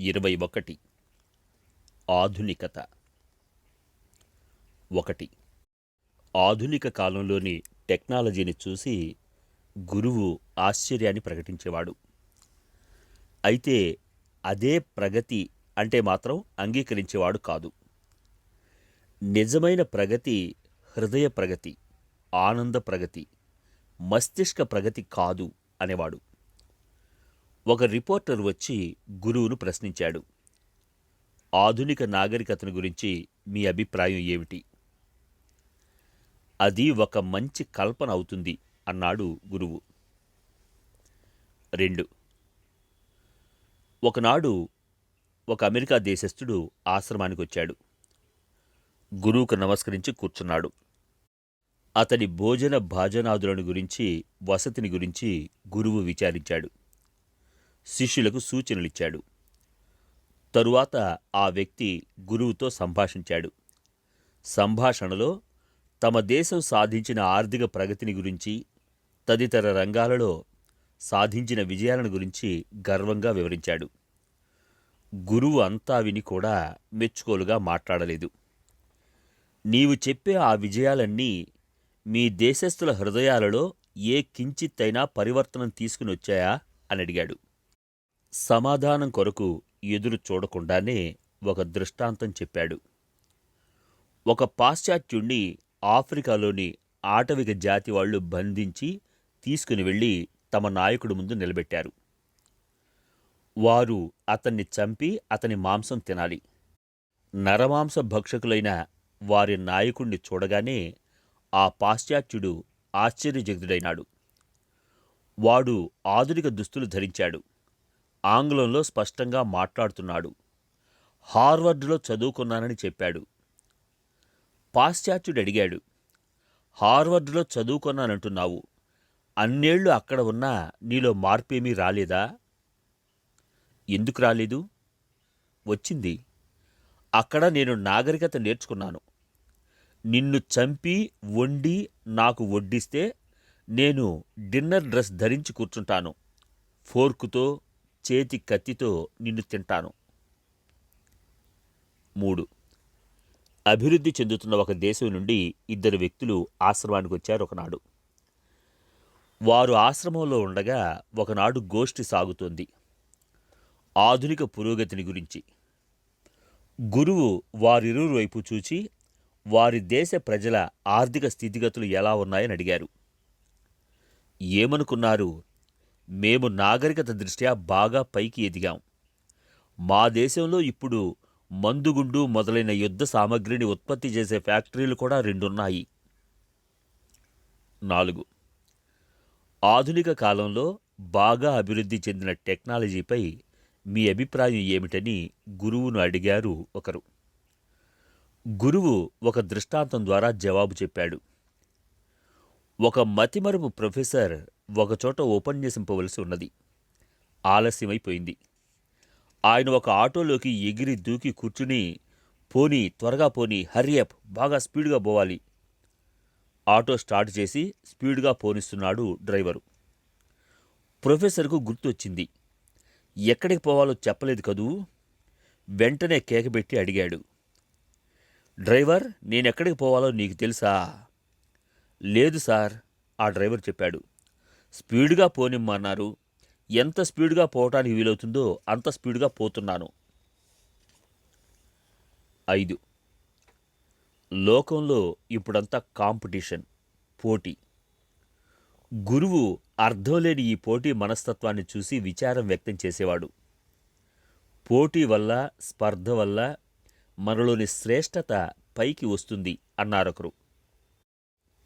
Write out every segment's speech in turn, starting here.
ఇరవై ఒకటి. ఆధునికత. ఒకటి. ఆధునిక కాలంలోని టెక్నాలజీని చూసి గురువు ఆశ్చర్యాన్ని ప్రకటించేవాడు. అయితే అదే ప్రగతి అంటే మాత్రం అంగీకరించేవాడు కాదు. నిజమైన ప్రగతి హృదయ ప్రగతి ఆనంద ప్రగతి మస్తిష్క ప్రగతి కాదు అనేవాడు. ఒక రిపోర్టర్ వచ్చి గురువును ప్రశ్నించాడు. ఆధునిక నాగరికతను గురించి మీ అభిప్రాయం ఏమిటి? అది ఒక మంచి కల్పన అవుతుంది అన్నాడు గురువు. రెండు. ఒకనాడు ఒక అమెరికా దేశస్థుడు ఆశ్రమానికి వచ్చాడు గురువుకు నమస్కరించి కూర్చున్నాడు. అతని భోజన భాజనాదులను గురించి వసతిని గురించి గురువు విచారించాడు. శిష్యులకు సూచనలిచ్చాడు. తరువాత ఆ వ్యక్తి గురువుతో సంభాషించాడు. సంభాషణలో తమ దేశం సాధించిన ఆర్థిక ప్రగతిని గురించి తదితర రంగాలలో సాధించిన విజయాలను గురించి గర్వంగా వివరించాడు. గురువు అంతా విని కూడా మెచ్చుకోలుగా మాట్లాడలేదు. నీవు చెప్పే ఆ విజయాలన్నీ మీ దేశస్థుల హృదయాలలో ఏ కించిత్తైనా పరివర్తనం తీసుకుని వచ్చాయా అని అడిగాడు. సమాధానం కొరకు ఎదురు చూడకుండానే ఒక దృష్టాంతం చెప్పాడు. ఒక పాశ్చాత్యుణ్ణి ఆఫ్రికాలోని ఆటవిక జాతి వాళ్ళు బంధించి తీసుకుని వెళ్ళి తమ నాయకుడి ముందు నిలబెట్టారు. వారు అతన్ని చంపి అతని మాంసం తినాలి. నరమాంస భక్షకులైన వారి నాయకుణ్ణి చూడగానే ఆ పాశ్చాత్యుడు ఆశ్చర్యజగ్ధుడైనాడు వాడు ఆధునిక దుస్తులు ధరించాడు. ఆంగ్లంలో స్పష్టంగా మాట్లాడుతున్నాడు. హార్వర్డ్లో చదువుకున్నానని చెప్పాడు. పాశ్చాత్యుడు అడిగాడు హార్వర్డ్లో చదువుకున్నానంటున్నావు. అన్నేళ్ళు అక్కడ ఉన్నా నీలో మార్పేమీ రాలేదా? ఎందుకు రాలేదు? వచ్చింది. అక్కడ నేను నాగరికత నేర్చుకున్నాను. నిన్ను చంపి వండి నాకు వడ్డిస్తే నేను డిన్నర్ డ్రెస్ ధరించి కూర్చుంటాను. ఫోర్కుతో చేతి కత్తితో నిన్ను తింటాను. మూడు. అభివృద్ధి చెందుతున్న ఒక దేశం నుండి ఇద్దరు వ్యక్తులు ఆశ్రమానికి వచ్చారు ఒకనాడు. వారు ఆశ్రమంలో ఉండగా ఒకనాడు గోష్ఠి సాగుతోంది. ఆధునిక పురోగతిని గురించి. గురువు వారిరువురు వైపు చూచి వారి దేశ ప్రజల ఆర్థిక స్థితిగతులు ఎలా ఉన్నాయని అడిగారు. ఏమనుకున్నారు? మేము నాగరికత దృష్ట్యా బాగా పైకి ఎదిగాం. మా దేశంలో ఇప్పుడు మందుగుండు మొదలైన యుద్ధ సామగ్రిని ఉత్పత్తి చేసే ఫ్యాక్టరీలు కూడా రెండున్నాయి. నాలుగు. ఆధునిక కాలంలో బాగా అభివృద్ధి చెందిన టెక్నాలజీపై మీ అభిప్రాయం ఏమిటని గురువును అడిగారు ఒకరు. గురువు ఒక దృష్టాంతం ద్వారా జవాబు చెప్పాడు. ఒక మతిమరుపు ప్రొఫెసర్ ఒకచోట ఉపన్యసింపవలసి ఉన్నది. ఆలస్యమైపోయింది. ఆయన ఒక ఆటోలోకి ఎగిరి దూకి కూర్చుని పోనీ త్వరగా పోనీ హరియప్ బాగా స్పీడ్గా పోవాలి. ఆటో స్టార్ట్ చేసి స్పీడ్గా పోనిస్తున్నాడు డ్రైవరు. ప్రొఫెసర్కు గుర్తొచ్చింది. ఎక్కడికి పోవాలో చెప్పలేదు కదూ? వెంటనే కేకబెట్టి అడిగాడు. డ్రైవర్ నేనెక్కడికి పోవాలో నీకు తెలుసా? లేదు సార్ ఆ డ్రైవర్ చెప్పాడు. స్పీడ్గా పోనిమ్మన్నారు. ఎంత స్పీడ్గా పోవటానికి వీలవుతుందో అంత స్పీడ్గా పోతున్నాను. ఐదు. లోకంలో ఇప్పుడంతా కాంపిటీషన్ పోటీ. గురువు అర్థం లేని ఈ పోటీ మనస్తత్వాన్ని చూసి విచారం వ్యక్తం చేసేవాడు. పోటీ వల్ల స్పర్ధ వల్ల మనలోని శ్రేష్టత పైకి వస్తుంది అన్నారొకరు.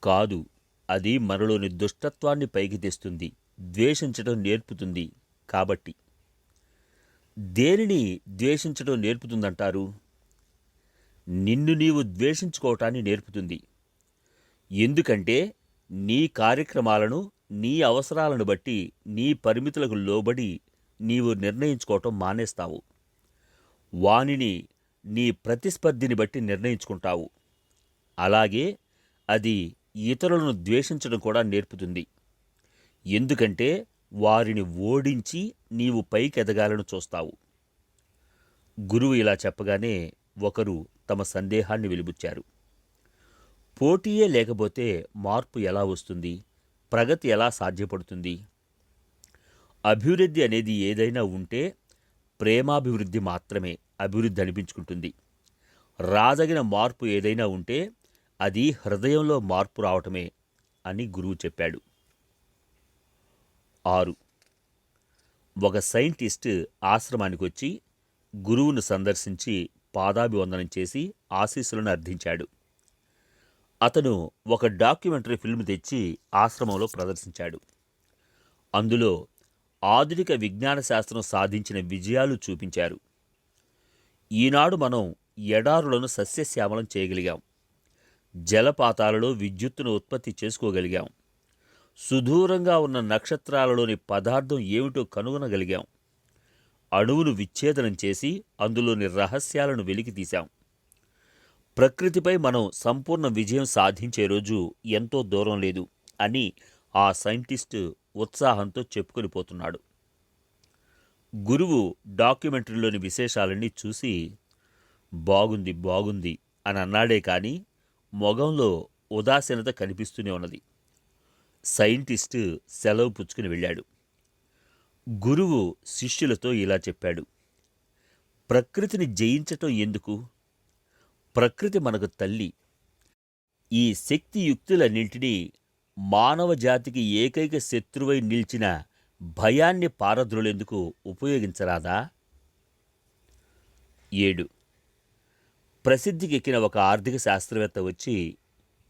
కాదు అది మనలోని దుష్టత్వాన్ని పైకి తెస్తుంది ద్వేషించడం నేర్పుతుంది కాబట్టి. దేనిని ద్వేషించడం నేర్పుతుందంటారు? నిన్ను నీవు ద్వేషించుకోవటాన్ని నేర్పుతుంది. ఎందుకంటే నీ కార్యక్రమాలను నీ అవసరాలను బట్టి నీ పరిమితులకు లోబడి నీవు నిర్ణయించుకోవటం మానేస్తావు. వానిని నీ ప్రతిస్పర్ధిని బట్టి నిర్ణయించుకుంటావు. అలాగే అది ఇతరులను ద్వేషించడం కూడా నేర్పుతుంది. ఎందుకంటే వారిని ఓడించి నీవు పైకెదగాలని చూస్తావు. గురువు ఇలా చెప్పగానే ఒకరు తమ సందేహాన్ని వెలిబుచ్చారు. పోటీయే లేకపోతే మార్పు ఎలా వస్తుంది? ప్రగతి ఎలా సాధ్యపడుతుంది? అభివృద్ధి అనేది ఏదైనా ఉంటే ప్రేమాభివృద్ధి మాత్రమే అభివృద్ధి అనిపించుకుంటుంది. రాదగిన మార్పు ఏదైనా ఉంటే అది హృదయంలో మార్పు రావటమే అని గురువు చెప్పాడు. ఆరు. ఒక సైంటిస్ట్ ఆశ్రమానికి వచ్చి గురువును సందర్శించి పాదాభివందనం చేసి ఆశీస్సులను అర్థించాడు అతను ఒక డాక్యుమెంటరీ ఫిల్మ్ తెచ్చి ఆశ్రమంలో ప్రదర్శించాడు. అందులో ఆధునిక విజ్ఞాన శాస్త్రం సాధించిన విజయాలు చూపించారు. ఈనాడు మనం ఎడారులను సస్యశ్యామలం చేయగలిగాం. జలపాతాలలో విద్యుత్తును ఉత్పత్తి చేసుకోగలిగాం. సుదూరంగా ఉన్న నక్షత్రాలలోని పదార్థం ఏమిటో కనుగొనగలిగాం. అణువును విచ్ఛేదనం చేసి అందులోని రహస్యాలను వెలికితీశాం ప్రకృతిపై మనం సంపూర్ణ విజయం సాధించే రోజు ఎంతో దూరం లేదు అని ఆ సైంటిస్టు ఉత్సాహంతో చెప్పుకొని పోతున్నాడు. గురువు డాక్యుమెంటరీలోని విశేషాలన్నీ చూసి బాగుంది బాగుంది అని అన్నాడే కానీ మొగంలో ఉదాసీనత కనిపిస్తూనే ఉన్నది. సైంటిస్టు సెలవు పుచ్చుకుని వెళ్ళాడు. గురువు శిష్యులతో ఇలా చెప్పాడు. ప్రకృతిని జయించటం ఎందుకు? ప్రకృతి మనకు తల్లి. ఈ శక్తి యుక్తులన్నింటినీ మానవ జాతికి ఏకైక శత్రువై నిలిచిన భయాన్ని పారద్రోలేందుకు ఉపయోగించరాదా? ఏడు ప్రసిద్ధికెక్కిన ఒక ఆర్థిక శాస్త్రవేత్త వచ్చి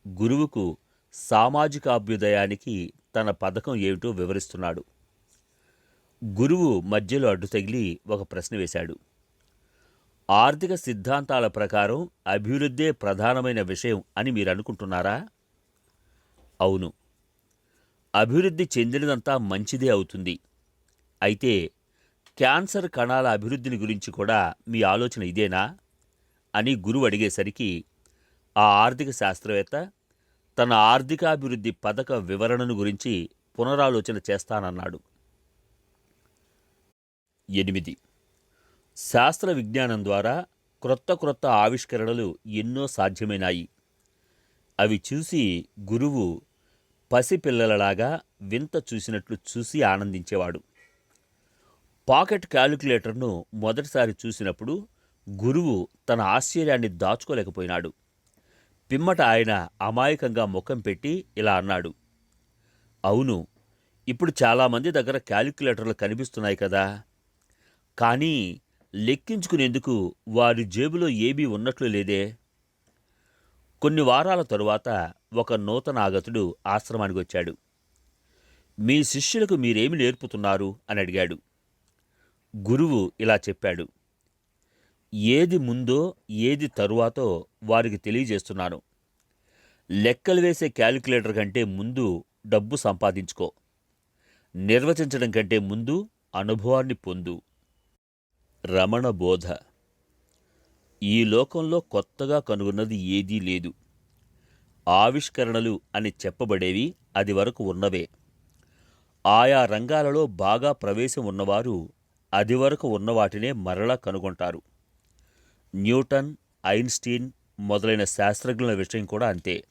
గురువుకు సామాజిక అభ్యుదయానికి తన పథకం ఏమిటో వివరిస్తున్నాడు. గురువు మధ్యలో అడ్డు తగిలి ఒక ప్రశ్న వేశాడు. ఆర్థిక సిద్ధాంతాల ప్రకారం అభివృద్ధే ప్రధానమైన విషయం అని మీరు అనుకుంటున్నారా? అవును. అభివృద్ధి చెందినదంతా మంచిదే అవుతుంది. అయితే క్యాన్సర్ కణాల అభివృద్ధిని గురించి కూడా మీ ఆలోచన ఇదేనా? అని గురువు అడిగేసరికి ఆ ఆర్థిక శాస్త్రవేత్త తన ఆర్థికాభివృద్ధి పథక వివరణను గురించి పునరాలోచన చేస్తానన్నాడు. ఎనిమిది. శాస్త్ర విజ్ఞానం ద్వారా క్రొత్త క్రొత్త ఆవిష్కరణలు ఎన్నో సాధ్యమైనాయి. అవి చూసి గురువు పసిపిల్లలలాగా వింత చూసినట్లు చూసి ఆనందించేవాడు. పాకెట్ క్యాలిక్యులేటర్ను మొదటిసారి చూసినప్పుడు గురువు తన ఆశ్చర్యాన్ని దాచుకోలేకపోయినాడు. పిమ్మట ఆయన అమాయకంగా ముఖం పెట్టి ఇలా అన్నాడు. అవును ఇప్పుడు చాలామంది దగ్గర క్యాలిక్యులేటర్లు కనిపిస్తున్నాయి కదా. కానీ లెక్కించుకునేందుకు వారి జేబులో ఏమీ ఉన్నట్లు లేదే. కొన్ని వారాల తరువాత ఒక నూతన ఆగతుడు ఆశ్రమానికి వచ్చాడు. మీ శిష్యులకు మీరేమి నేర్పుతున్నారు? అని అడిగాడు. గురువు ఇలా చెప్పాడు. ఏది ముందో ఏది తరువాతో వారికి తెలియజేస్తున్నాను. లెక్కలు వేసే క్యాలిక్యులేటర్ కంటే ముందు డబ్బు సంపాదించుకో. నిర్వచించడం కంటే ముందు అనుభవాన్ని పొందు. రమణ బోధ. ఈ లోకంలో కొత్తగా కనుగొన్నది ఏదీ లేదు. ఆవిష్కరణలు అని చెప్పబడేవి అది వరకు ఉన్నవే. ఆయా రంగాలలో బాగా ప్రవేశం ఉన్నవారు అది వరకు ఉన్న వాటినే మరలా కనుగొంటారు. న్యూటన్ ఐన్స్టీన్ మొదలైన శాస్త్రజ్ఞుల విషయం కూడా అంతే.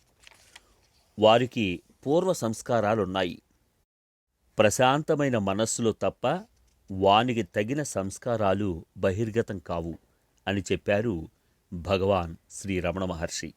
వారికి పూర్వ సంస్కారాలున్నాయి. ప్రశాంతమైన మనస్సులో తప్ప వానికి తగిన సంస్కారాలు బహిర్గతం కావు అని చెప్పారు భగవాన్ శ్రీ రమణ మహర్షి.